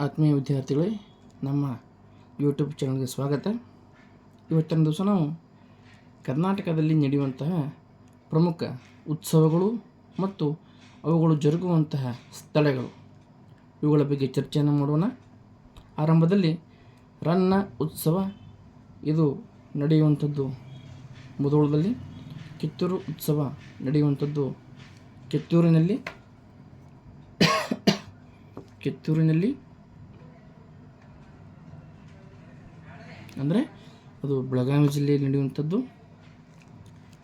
ಆತ್ಮೀಯ ವಿದ್ಯಾರ್ಥಿಗಳೇ, ನಮ್ಮ ಯೂಟ್ಯೂಬ್ ಚಾನಲ್ಗೆ ಸ್ವಾಗತ. ಇವತ್ತಿನ ದಿವಸ ನಾವು ಕರ್ನಾಟಕದಲ್ಲಿ ನಡೆಯುವಂತಹ ಪ್ರಮುಖ ಉತ್ಸವಗಳು ಮತ್ತು ಅವುಗಳು ಜರುಗುವಂತಹ ಸ್ಥಳಗಳು. ಇವುಗಳ ಬಗ್ಗೆ ಚರ್ಚೆಯನ್ನು ಮಾಡೋಣ. ಆರಂಭದಲ್ಲಿ ರನ್ನ ಉತ್ಸವ ಇದು ನಡೆಯುವಂಥದ್ದು. ಮುದೋಳದಲ್ಲಿ ಕಿತ್ತೂರು ಉತ್ಸವ ನಡೆಯುವಂಥದ್ದು. ಕಿತ್ತೂರಿನಲ್ಲಿ ಕಿತ್ತೂರಿನಲ್ಲಿ ಅಂದರೆ ಅದು ಬೆಳಗಾವಿ ಜಿಲ್ಲೆಯಲ್ಲಿ ನಡೆಯುವಂಥದ್ದು.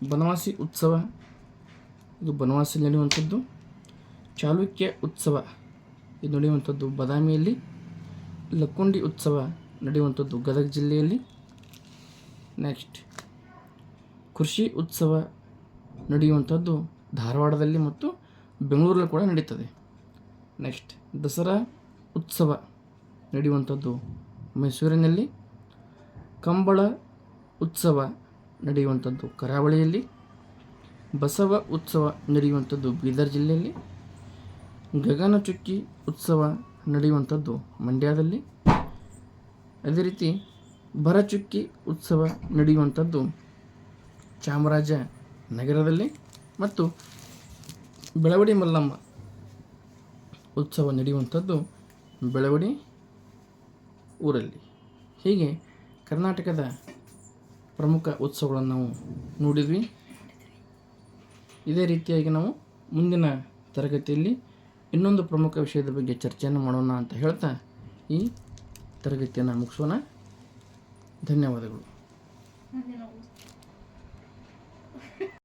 ಬನವಾಸಿ ಉತ್ಸವ, ಇದು ಬನವಾಸಿಯಲ್ಲಿ ನಡೆಯುವಂಥದ್ದು. ಚಾಲುಕ್ಯ ಉತ್ಸವ, ಇದು ನಡೆಯುವಂಥದ್ದು ಬದಾಮಿಯಲ್ಲಿ. ಲಕ್ಕುಂಡಿ ಉತ್ಸವ ನಡೆಯುವಂಥದ್ದು ಗದಗ ಜಿಲ್ಲೆಯಲ್ಲಿ. ನೆಕ್ಸ್ಟ್ ಕೃಷಿ ಉತ್ಸವ ನಡೆಯುವಂಥದ್ದು ಧಾರವಾಡದಲ್ಲಿ ಮತ್ತು ಬೆಂಗಳೂರಲ್ಲಿ ಕೂಡ ನಡೀತದೆ. ನೆಕ್ಸ್ಟ್ ದಸರಾ ಉತ್ಸವ ನಡೆಯುವಂಥದ್ದು ಮೈಸೂರಿನಲ್ಲಿ. ಕಂಬಳ ಉತ್ಸವ ನಡೆಯುವಂಥದ್ದು ಕರಾವಳಿಯಲ್ಲಿ, ಬಸವ ಉತ್ಸವ ನಡೆಯುವಂಥದ್ದು ಬೀದರ್ ಜಿಲ್ಲೆಯಲ್ಲಿ ಗಗನಚುಕ್ಕಿ ಉತ್ಸವ ನಡೆಯುವಂಥದ್ದು ಮಂಡ್ಯದಲ್ಲಿ. ಅದೇ ರೀತಿ ಭರಚುಕ್ಕಿ ಉತ್ಸವ ನಡೆಯುವಂಥದ್ದು ಚಾಮರಾಜ ನಗರದಲ್ಲಿ ಮತ್ತು ಬೆಳವಡಿ ಮಲ್ಲಮ್ಮ ಉತ್ಸವ ನಡೆಯುವಂಥದ್ದು ಬೆಳವಡಿ ಊರಲ್ಲಿ. ಹೀಗೆ ಕರ್ನಾಟಕದ ಪ್ರಮುಖ ಉತ್ಸವಗಳನ್ನು ನಾವು ನೋಡಿದ್ವಿ. ಇದೇ ರೀತಿಯಾಗಿ ನಾವು ಮುಂದಿನ ತರಗತಿಯಲ್ಲಿ ಇನ್ನೊಂದು ಪ್ರಮುಖ ವಿಷಯದ ಬಗ್ಗೆ ಚರ್ಚೆಯನ್ನು ಮಾಡೋಣ ಅಂತ ಹೇಳ್ತಾ ಈ ತರಗತಿಯನ್ನು ಮುಗಿಸೋಣ. ಧನ್ಯವಾದಗಳು.